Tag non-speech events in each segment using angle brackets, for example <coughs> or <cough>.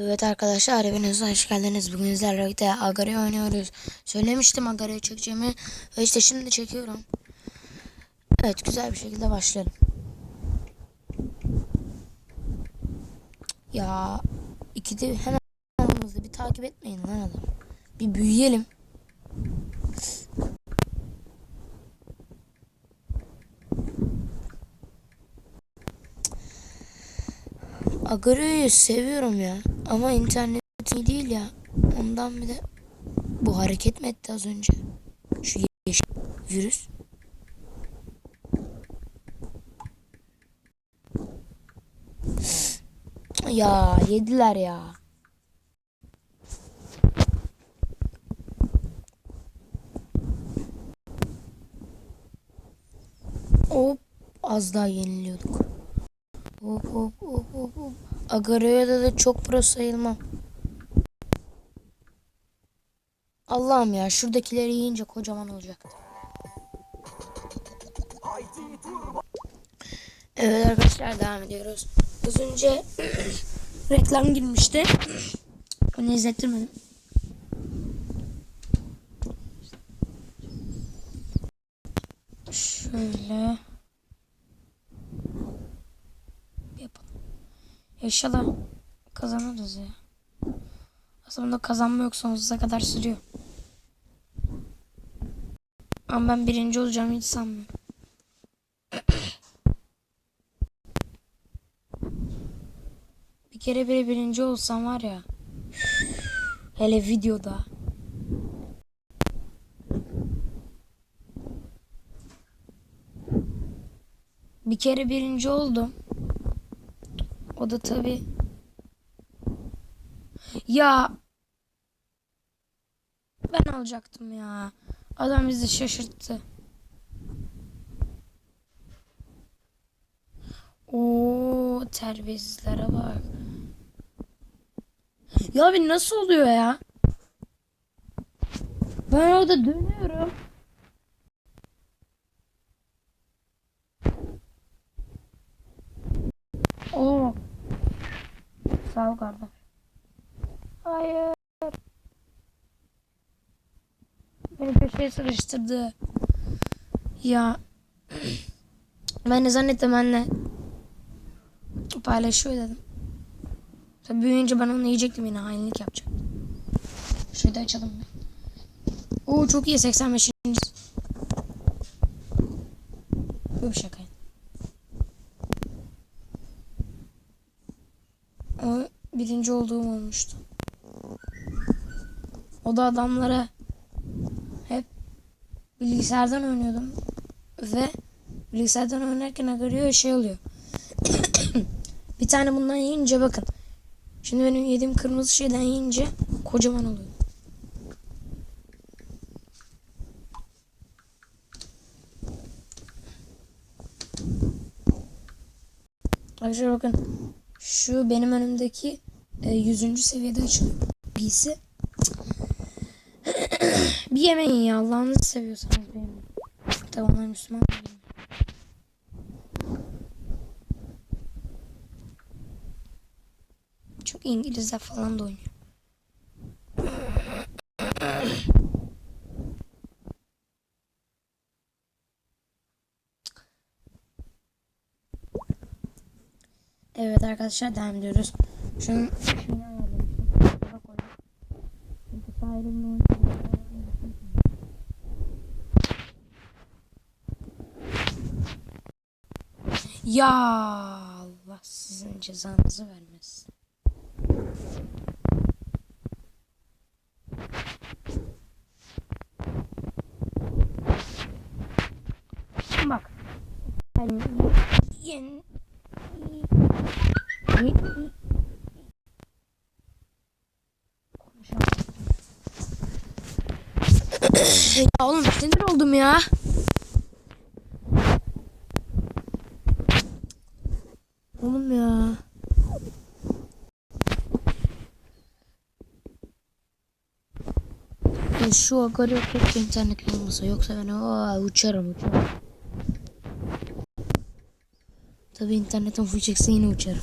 Evet arkadaşlar hepiniz hoş geldiniz. Bugün sizlerle birlikte Agario oynuyoruz. Söylemiştim Agario çekeceğimi ve işte şimdi çekiyorum. Evet güzel bir şekilde başlayalım. Ya ikide hemen aramızda bir takip etmeyin lan adam. Bir büyüyelim. Agorio'yu seviyorum ya. Ama internet iyi değil ya. Ondan bir de bu hareket mi etti az önce? Şu yeşil virüs. Ya yediler ya. Hop az daha yeniliyorduk. Hop hop hop hop hop. Agaro'ya da çok pro sayılmam. Allah'ım ya şuradakileri yiyince kocaman olacak. Evet arkadaşlar devam ediyoruz. Az önce <clears throat> reklam girmişti. Onu izlettirmedim. Şöyle İnşallah kazanırız ya. Aslında kazanma yok sonsuza kadar sürüyor. Ama ben birinci olacağımı hiç sanmıyorum. <clears throat> Bir kere bile birinci olsam var ya. Hele videoda. Bir kere birinci oldum. O da tabi. Ya. Ben alacaktım ya. Adam bizi şaşırttı. Oo terbiyesizlere bak. Ya abi nasıl oluyor ya? Ben orada dönüyorum. Oo. Sağ ol kardeş. Hayır. Beni köşeye sıkıştırdı. Ya. <clears throat> Ben de zannettim anne. Paylaşıyor dedim. Tabii büyüyünce ben onu yiyecektim yine hainlik yapacaktım. Şurayı da açalım bir. Oo çok iyi 85. Bu bir şaka. O birinci olduğum olmuştu. O da adamlara hep bilgisayardan oynuyordum ve bilgisayardan oynarken görüyor şey oluyor. <coughs> bir tane bundan yiyince bakın. Şimdi benim yediğim kırmızı şeyden yiyince kocaman oluyor. Arkadaşlar bakın. Şu benim önümdeki e, 100. seviyede açılıyor. Birisi. <clears throat> bir yemeyin ya Allah'ını seviyorsanız benim. Tabi onlar Müslüman değil. Çok İngilizler falan da oynuyor. Evet arkadaşlar devam ediyoruz. Şunun. Şurada koydum. Çünkü oynuyorum. Ya Allah sizin cezanızı vermesin. Bak. Yani ya oğlum sinir oldum ya. Oğlum ya. Ya şu agari yok keşke internetli olmasa yoksa ben aa, uçarım uçarım. Tabi internetim full çekse yine uçarım.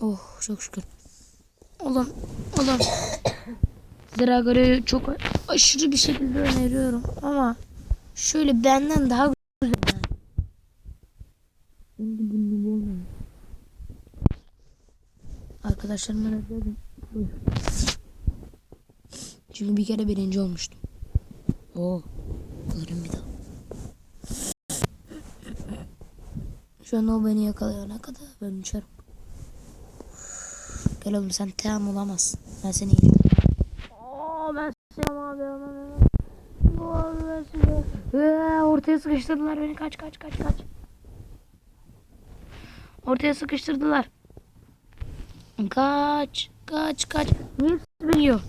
Oh çok şükür. Oğlum oğlum Drago'yu çok aşırı bir şekilde öneriyorum ama şöyle benden daha güzel. Arkadaşlarımla özledim. Çünkü bir kere birinci olmuştum. Oo. Alırım bir daha. Şu an o beni yakalayana kadar ben uçarım. Gel oğlum sen tamam olamazsın. Ben seni yedim. Oo ben seni abi. Seni- Ee, Ortaya sıkıştırdılar beni. Kaç kaç kaç kaç. Ortaya sıkıştırdılar. Kaç, kaç, kaç. Niye biliyor?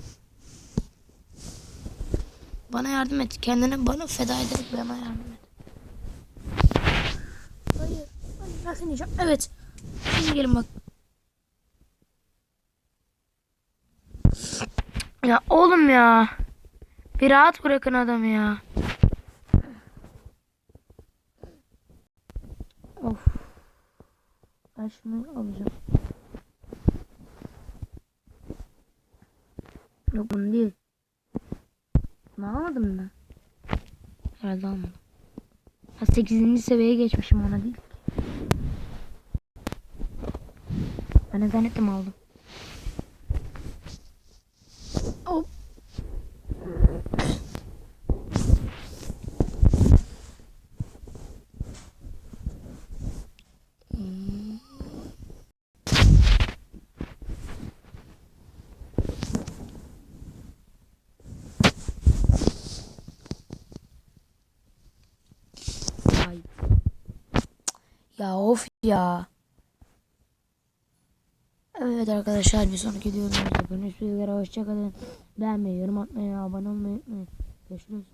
Bana yardım et. Kendini bana feda ederek bana yardım et. Hayır. Ben seni yiyeceğim. Evet. Şimdi gelin bak. Ya oğlum ya. Bir rahat bırakın adamı ya. Of. Ben şunu alacağım. Yok bunu değil. Bunu almadım ben. Herhalde almadım. Ha 8. seviyeye geçmişim ona değil ki. Ben ne zannettim aldım. Ya of ya. Evet arkadaşlar bir sonraki videomuzda görüşmek üzere. Hoşçakalın. Beğenmeyi, yorum atmayı, abone olmayı unutmayın. Görüşürüz.